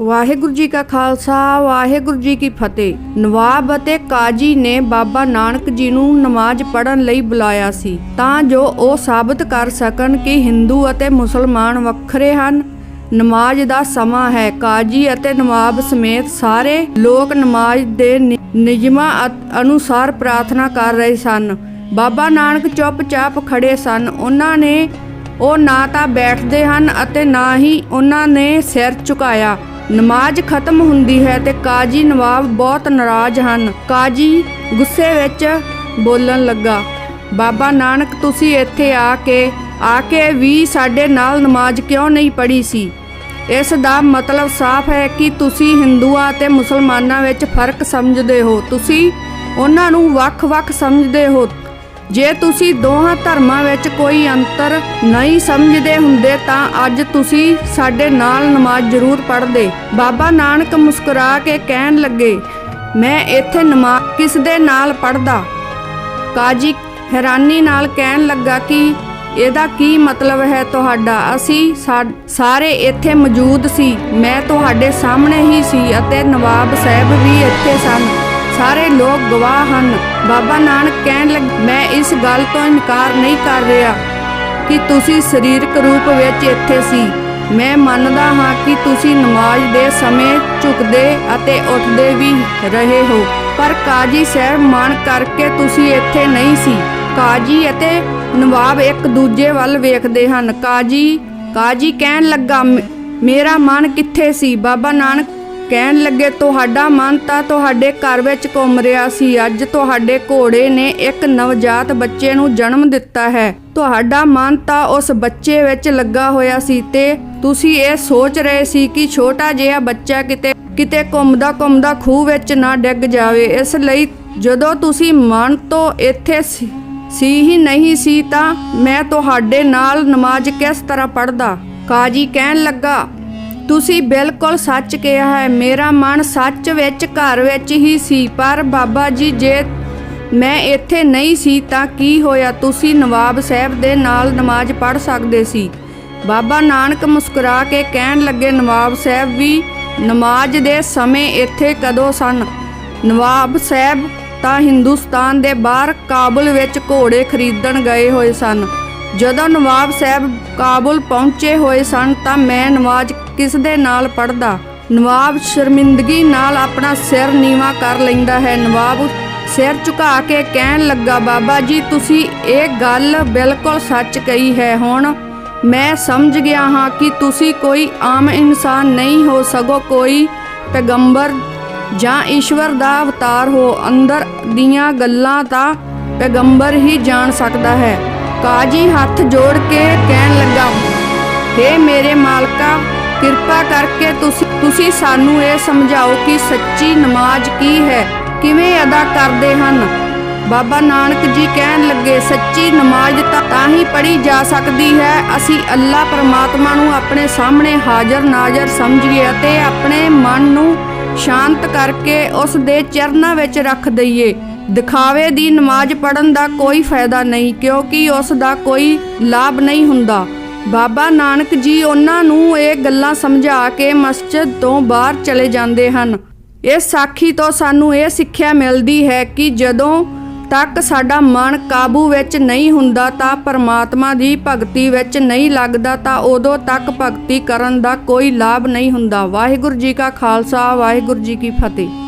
ਵਾਹਿਗੁਰੂ ਜੀ ਕਾ ਖਾਲਸਾ, ਵਾਹਿਗੁਰੂ ਜੀ ਕੀ ਫਤਿਹ। ਨਵਾਬ ਅਤੇ ਕਾਜੀ ਨੇ ਬਾਬਾ ਨਾਨਕ ਜੀ ਨੂੰ ਨਮਾਜ਼ ਪੜ੍ਹਨ ਲਈ ਬੁਲਾਇਆ ਸੀ, ਤਾਂ ਜੋ ਉਹ ਸਾਬਤ ਕਰ ਸਕਣ ਕਿ ਹਿੰਦੂ ਅਤੇ ਮੁਸਲਮਾਨ ਵੱਖਰੇ ਹਨ। ਨਮਾਜ਼ ਦਾ ਸਮਾਂ ਹੈ, ਕਾਜੀ ਅਤੇ ਨਵਾਬ ਸਮੇਤ ਸਾਰੇ ਲੋਕ ਨਮਾਜ਼ ਦੇ ਨਿ- ਨਿਯਮਾਂ ਅਨੁਸਾਰ ਪ੍ਰਾਰਥਨਾ ਕਰ ਰਹੇ ਸਨ। ਬਾਬਾ ਨਾਨਕ ਚੁੱਪਚਾਪ ਖੜੇ ਸਨ। ਉਹਨਾਂ ਨੇ, ਉਹ ਨਾ ਤਾਂ ਬੈਠਦੇ ਹਨ ਅਤੇ ਨਾ ਹੀ ਉਹਨਾਂ ਨੇ ਸਿਰ ਝੁਕਾਇਆ। ਨਮਾਜ਼ ਖਤਮ ਹੁੰਦੀ ਹੈ ਤੇ ਕਾਜੀ ਨਵਾਬ ਬਹੁਤ ਨਾਰਾਜ਼ ਹਨ। ਕਾਜੀ ਗੁੱਸੇ ਵਿੱਚ ਬੋਲਣ ਲੱਗਾ, ਬਾਬਾ ਨਾਨਕ, ਤੁਸੀਂ ਇੱਥੇ ਆ ਕੇ ਆ ਕੇ ਵੀ ਸਾਡੇ ਨਾਲ ਨਮਾਜ਼ ਕਿਉਂ ਨਹੀਂ ਪੜ੍ਹੀ ਸੀ? ਇਸ ਦਾ ਮਤਲਬ ਸਾਫ਼ ਹੈ ਕਿ ਤੁਸੀਂ ਹਿੰਦੂਆਂ ਅਤੇ ਮੁਸਲਮਾਨਾਂ ਵਿੱਚ ਫ਼ਰਕ ਸਮਝਦੇ ਹੋ। ਤੁਸੀਂ ਉਹਨਾਂ ਨੂੰ ਵੱਖ-ਵੱਖ ਸਮਝਦੇ ਹੋ। ਜੇ ਤੁਸੀਂ ਦੋਹਾਂ ਧਰਮਾਂ ਵਿੱਚ ਕੋਈ ਅੰਤਰ ਨਹੀਂ ਸਮਝਦੇ ਹੁੰਦੇ ਤਾਂ ਅੱਜ ਤੁਸੀਂ ਸਾਡੇ ਨਾਲ ਨਮਾਜ਼ ਜ਼ਰੂਰ ਪੜ੍ਹਦੇ। ਬਾਬਾ ਨਾਨਕ ਮੁਸਕਰਾ ਕੇ ਕਹਿਣ ਲੱਗੇ, ਮੈਂ ਇੱਥੇ ਨਮਾਜ਼ ਕਿਸ ਦੇ ਨਾਲ ਪੜ੍ਹਦਾ? ਕਾਜੀ ਹੈਰਾਨੀ ਨਾਲ ਕਹਿਣ ਲੱਗਾ ਕਿ ਇਹਦਾ ਕੀ ਮਤਲਬ ਹੈ ਤੁਹਾਡਾ? ਅਸੀਂ ਸਾ- ਸਾਰੇ ਇੱਥੇ ਮੌਜੂਦ ਸੀ। ਮੈਂ ਤੁਹਾਡੇ ਸਾਹਮਣੇ ਹੀ ਸੀ ਅਤੇ ਨਵਾਬ ਸਾਹਿਬ ਵੀ ਇੱਥੇ ਸਨ। ਸਾਰੇ ਲੋਕ ਗਵਾਹ ਹਨ। ਬਾਬਾ ਨਾਨਕ ਕਹਿਣ ਲੱਗ, ਮੈਂ ਇਸ ਗੱਲ ਤੋਂ ਇਨਕਾਰ ਨਹੀਂ ਕਰ ਰਿਹਾ ਕਿ ਤੁਸੀਂ ਸਰੀਰਕ ਰੂਪ ਵਿੱਚ ਇੱਥੇ ਸੀ। ਮੈਂ ਮੰਨਦਾ ਹਾਂ ਕਿ ਤੁਸੀਂ ਨਮਾਜ਼ ਦੇ ਸਮੇਂ ਝੁਕਦੇ ਅਤੇ ਉੱਠਦੇ ਵੀ ਰਹੇ ਹੋ। ਪਰ ਕਾਜੀ ਸਾਹਿਬ ਮਾਨ ਕਰਕੇ ਤੁਸੀਂ ਇੱਥੇ ਨਹੀਂ ਸੀ। ਕਾਜੀ ਅਤੇ ਨਵਾਬ ਇੱਕ ਦੂਜੇ ਵੱਲ ਵੇਖਦੇ ਹਨ। ਕਾਜੀ ਕਾਜੀ ਕਹਿਣ ਲੱਗਾ, ਮੇਰਾ ਮਨ ਕਿੱਥੇ ਸੀ? ਬਾਬਾ ਨਾਨਕ ਕਹਿਣ ਲੱਗੇ, ਤੁਹਾਡਾ ਮਨ ਤਾਂ ਤੁਹਾਡੇ ਘਰ ਵਿੱਚ ਘੁੰਮ ਰਿਹਾ ਸੀ। ਅੱਜ ਤੁਹਾਡੇ ਘੋੜੇ ਨੇ ਇੱਕ ਨਵਜਾਤ ਬੱਚੇ ਨੂੰ ਜਨਮ ਦਿੱਤਾ ਹੈ। ਤੁਹਾਡਾ ਮਨ ਤਾਂ ਉਸ ਬੱਚੇ ਵਿੱਚ ਲੱਗਾ ਹੋਇਆ ਸੀ ਤੇ ਤੁਸੀਂ ਇਹ ਸੋਚ ਰਹੇ ਸੀ ਕਿ ਛੋਟਾ ਜਿਹਾ ਬੱਚਾ ਕਿਤੇ ਕਿਤੇ ਘੁੰਮਦਾ ਘੁੰਮਦਾ ਖੂਹ ਵਿੱਚ ਨਾ ਡਿੱਗ ਜਾਵੇ। ਇਸ ਲਈ ਜਦੋਂ ਤੁਸੀਂ ਮਨ ਤੋਂ ਇੱਥੇ ਸੀ ਸੀ ਹੀ ਨਹੀਂ ਸੀ ਤਾਂ ਮੈਂ ਤੁਹਾਡੇ ਨਾਲ ਨਮਾਜ਼ ਕਿਸ ਤਰ੍ਹਾਂ ਪੜ੍ਹਦਾ? ਕਾਜੀ ਕਹਿਣ ਲੱਗਾ ਤੁਸੀਂ ਬਿਲਕੁਲ ਸੱਚ ਕਿਹਾ ਹੈ। ਮੇਰਾ ਮਨ ਸੱਚ ਵਿੱਚ, ਘਰ ਵਿੱਚ ਹੀ ਸੀ, ਪਰ ਬਾਬਾ ਜੀ, ਜੇ ਮੈਂ ਇੱਥੇ ਨਹੀਂ ਸੀ ਤਾਂ ਕੀ ਹੋਇਆ? ਤੁਸੀਂ ਨਵਾਬ ਸਾਹਿਬ ਦੇ ਨਾਲ ਨਮਾਜ਼ ਪੜ੍ਹ ਸਕਦੇ ਸੀ। ਬਾਬਾ ਨਾਨਕ ਮੁਸਕਰਾ ਕੇ ਕਹਿਣ ਲੱਗੇ, ਨਵਾਬ ਸਾਹਿਬ ਵੀ ਨਮਾਜ਼ ਦੇ ਸਮੇਂ ਇੱਥੇ ਕਦੋਂ ਸਨ? ਨਵਾਬ ਸਾਹਿਬ ਤਾਂ ਹਿੰਦੁਸਤਾਨ ਦੇ ਬਾਹਰ ਕਾਬੁਲ ਵਿੱਚ ਘੋੜੇ ਖਰੀਦਣ ਗਏ ਹੋਏ ਸਨ। ਜਦੋਂ ਨਵਾਬ ਸਾਹਿਬ ਕਾਬੁਲ ਪਹੁੰਚੇ ਹੋਏ ਸਨ ਤਾਂ ਮੈਂ ਨਮਾਜ਼ ਕਿਸ ਦੇ ਨਾਲ ਪੜਦਾ ਨਵਾਬ ਸ਼ਰਮਿੰਦਗੀ ਨਾਲ ਆਪਣਾ ਸਿਰ ਨੀਵਾ ਕਰ ਲੈਂਦਾ ਹੈ। ਨਵਾਬ ਸਿਰ ਝੁਕਾ ਕੇ ਕਹਿਣ ਲੱਗਾ, ਬਾਬਾ ਜੀ, ਤੁਸੀਂ ਇਹ ਗੱਲ ਬਿਲਕੁਲ ਸੱਚ ਕਹੀ ਹੈ। ਹੁਣ ਮੈਂ ਸਮਝ ਗਿਆ ਹਾਂ ਕਿ ਤੁਸੀਂ ਕੋਈ ਆਮ ਇਨਸਾਨ ਨਹੀਂ ਹੋ ਸਗੋ ਕੋਈ ਪੈਗੰਬਰ ਜਾਂ ਈਸ਼ਵਰ ਦਾ ਅਵਤਾਰ ਹੋ। ਅੰਦਰ ਦੀਆਂ ਗੱਲਾਂ ਤਾਂ ਪੈਗੰਬਰ ਹੀ ਜਾਣ ਸਕਦਾ ਹੈ। ਕਾਜੀ ਹੱਥ ਜੋੜ ਕੇ ਕਹਿਣ ਲੱਗਾ हे ਮੇਰੇ ਮਾਲਕਾ ਕਿਰਪਾ ਕਰਕੇ ਤੁਸੀਂ ਤੁਸੀਂ ਸਾਨੂੰ ਇਹ ਸਮਝਾਓ ਕਿ ਸੱਚੀ ਨਮਾਜ਼ ਕੀ ਹੈ, ਕਿਵੇਂ ਅਦਾ ਕਰਦੇ ਹਨ। ਬਾਬਾ ਨਾਨਕ ਜੀ ਕਹਿਣ ਲੱਗੇ, ਸੱਚੀ ਨਮਾਜ਼ ਤਾਂ ਹੀ ਪੜ੍ਹੀ ਜਾ ਸਕਦੀ ਹੈ। ਅਸੀਂ ਅੱਲਾ ਪਰਮਾਤਮਾ ਨੂੰ ਆਪਣੇ ਸਾਹਮਣੇ ਹਾਜ਼ਰ ਨਾਜ਼ਰ ਸਮਝੀਏ ਅਤੇ ਆਪਣੇ ਮਨ ਨੂੰ ਸ਼ਾਂਤ ਕਰਕੇ ਉਸ ਦੇ ਚਰਨਾਂ ਵਿੱਚ ਰੱਖ ਦਈਏ। ਦਿਖਾਵੇ ਦੀ ਨਮਾਜ਼ ਪੜਨ ਦਾ ਕੋਈ ਫਾਇਦਾ ਨਹੀਂ, ਕਿਉਂਕਿ ਉਸ ਦਾ ਕੋਈ ਲਾਭ ਨਹੀਂ ਹੁੰਦਾ। ਬਾਬਾ ਨਾਨਕ ਜੀ ਉਹਨਾਂ ਨੂੰ ਇਹ ਗੱਲਾਂ ਸਮਝਾ ਕੇ ਮਸਜਿਦ ਤੋਂ ਬਾਹਰ ਚਲੇ ਜਾਂਦੇ ਹਨ। ਇਸ ਸਾਖੀ ਤੋਂ ਸਾਨੂੰ ਇਹ ਸਿੱਖਿਆ ਮਿਲਦੀ ਹੈ ਕਿ ਜਦੋਂ ਤੱਕ ਸਾਡਾ ਮਨ ਕਾਬੂ ਵਿੱਚ ਨਹੀਂ ਹੁੰਦਾ ਤਾਂ ਪਰਮਾਤਮਾ ਦੀ ਭਗਤੀ ਵਿੱਚ ਨਹੀਂ ਲੱਗਦਾ ਤਾਂ ਉਦੋਂ ਤੱਕ ਭਗਤੀ ਕਰਨ ਦਾ ਕੋਈ ਲਾਭ ਨਹੀਂ ਹੁੰਦਾ। ਵਾਹਿਗੁਰੂ ਜੀ ਕਾ ਖਾਲਸਾ, ਵਾਹਿਗੁਰੂ ਜੀ ਕੀ ਫਤਿਹ।